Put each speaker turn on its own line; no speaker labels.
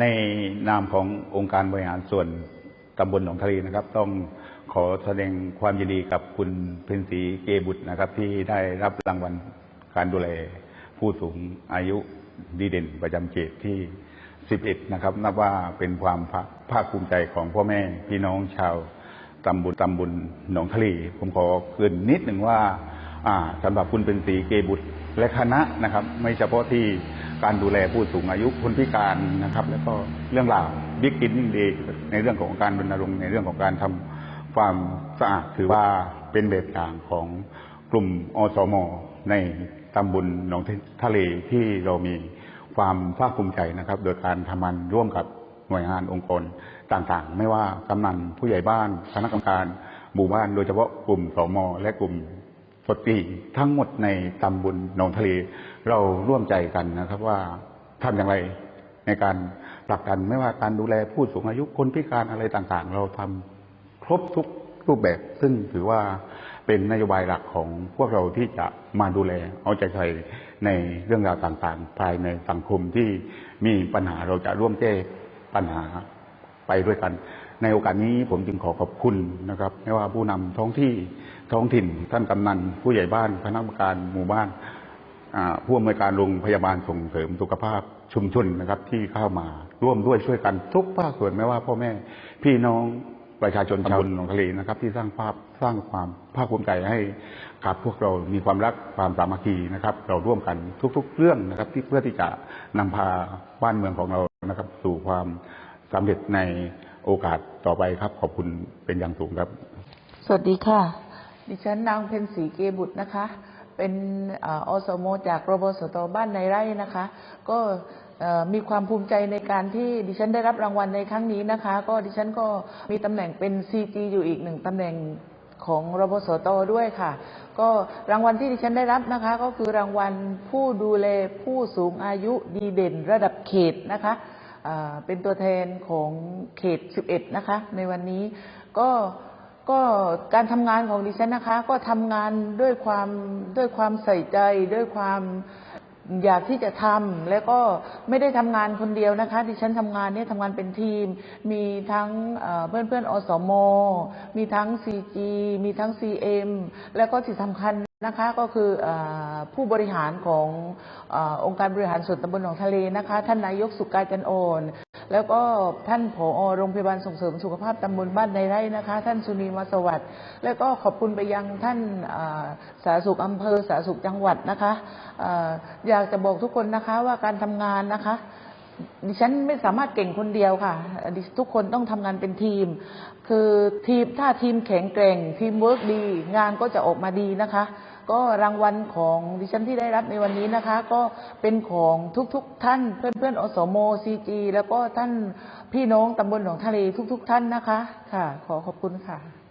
ในนามขององค์การบริหารส่วนตำบลหนองทะเลนะครับ ต้องขอแสดงความยินดีกับคุณเพ็ญศรีเกบุตรนะครับ ที่ได้รับรางวัลการดูแลผู้สูงอายุดีเด่นประจำเขตที่ 11 นะครับ นับว่าเป็นความภาคภูมิใจของพ่อแม่พี่น้องชาวตำบลตำบลหนองทะเลผมขอเกรินนิดหนึ่งว่า สำหรับคุณเป็นสีเกบุตรและคณะนะครับ ไม่เฉพาะที่การดูแลผู้สูงอายุคนพิการนะครับ แล้วก็เรื่องราวบิ๊กกินนิ่งดีในเรื่องของการรณรงค์ในเรื่องของการทำความสะอาดถือว่าเป็นแบบอย่างของกลุ่มอสมในตำบลหนองทะเลที่เรามีความภาคภูมิใจนะครับ โดยการทำงานร่วมกับหน่วยงานองค์กรต่างๆ ไม่ว่ากำนันผู้ใหญ่บ้านคณะกรรมการหมู่บ้านโดยเฉพาะกลุ่มสมและกลุ่ม สตรีทั้งหมดในตำบลหนองทะเล เราร่วมใจกันนะครับว่าทำอย่างไรในการผลักดันไม่ว่าการดูแลผู้สูงอายุคนพิการอะไรต่างๆ เราทำครบทุกรูปแบบ ซึ่งถือว่าเป็นนโยบายหลักของพวกเราที่จะมาดูแล เอาใจใส่ในเรื่องราวต่างๆ ภายในสังคมที่มีปัญหาเราจะร่วมแก้ปัญหาไปด้วยกัน ในโอกาสนี้ผมจึงขอขอบคุณนะครับ ไม่ว่าผู้นำท้องที่ ท้องถิ่น ท่านกำนันผู้ใหญ่บ้านคณะกรรมการหมู่บ้านอ่าผู้อำนวยการโรงพยาบาลส่งเสริมสุขภาพชุมชนนะครับ ที่เข้ามาร่วมด้วยช่วยกันทุกภาคส่วนไม่ว่าพ่อแม่พี่น้องประชาชนชาวหนองทะเลนะครับ ที่สร้างภาพสร้างความภาคภูมิใจให้กับพวกเรามีความรักความสามัคคีนะครับ เราร่วมกันทุก ๆ เรื่องนะครับ ที่เพื่อที่จะนำพาบ้านเมืองของเรานะครับ สู่ความสำเร็จในโอกาสต่อไปครับ ขอบคุณเป็นอย่างสูงครับ
สวัสดีค่ะ ดิฉันนางเพ็ญศรีเกบุตรนะคะ เป็นอ่ออสมจากรบสตบ้านในไร่นะคะ ก็มีความภูมิใจในการที่ดิฉันได้รับรางวัลในครั้งนี้นะคะ ก็ดิฉันก็มีตำแหน่งเป็น CG อยู่อีกหนึ่งตำแหน่งของรบสตด้วยค่ะ ก็รางวัลที่ดิฉันได้รับนะคะ ก็คือรางวัลผู้ดูแลผู้สูงอายุดีเด่นระดับเขตนะคะเป็นตัวแทนของเขต 11 นะคะ ในวันนี้ก็ ก็การทำงานของดิฉันนะคะ ก็ทำงานด้วยความด้วยความใส่ใจ ด้วยความอยากที่จะทำแล้วก็ไม่ได้ทำงานคนเดียวนะคะ ดิฉันทำงานเนี่ยทำงานเป็นทีม มีทั้งเพื่อนเพื่อนอสมมีทั้ง CG มีทั้ง CM แล้วก็ที่สำคัญนะคะก็คืออผู้บริหารของอองค์การบริหารส่วนตำบลหนองทะเลนะคะ ท่านนายกสุกายจันโอน แล้วก็ท่านผอโรงพยาบาลส่งเสริมสุขภาพตำบลบ้านในไร่นะคะ ท่านสุนีมาสวัสดิ์แล้วก็ขอบคุณไปยังท่านสาธารณสุขอำเภอสาธารณสุขจังหวัดนะคะออยากจะบอกทุกคนนะคะว่าการทำงานนะคะดิฉันไม่สามารถเก่งคนเดียวค่ะ ทุกคนต้องทำงานเป็นทีม คือทีมถ้าทีมแข็งแกร่ง ทีมเวิร์กดี งานก็จะออกมาดีนะคะ ก็รางวัลของดิฉันที่ได้รับในวันนี้นะคะ ก็เป็นของทุกๆทท่าน เพื่อนๆอสมซีจีแล้วก็ท่านพี่น้องตำบลหนองทะเลทุกๆท่านนะคะ ค่ะ ขอขอบคุณค่ะ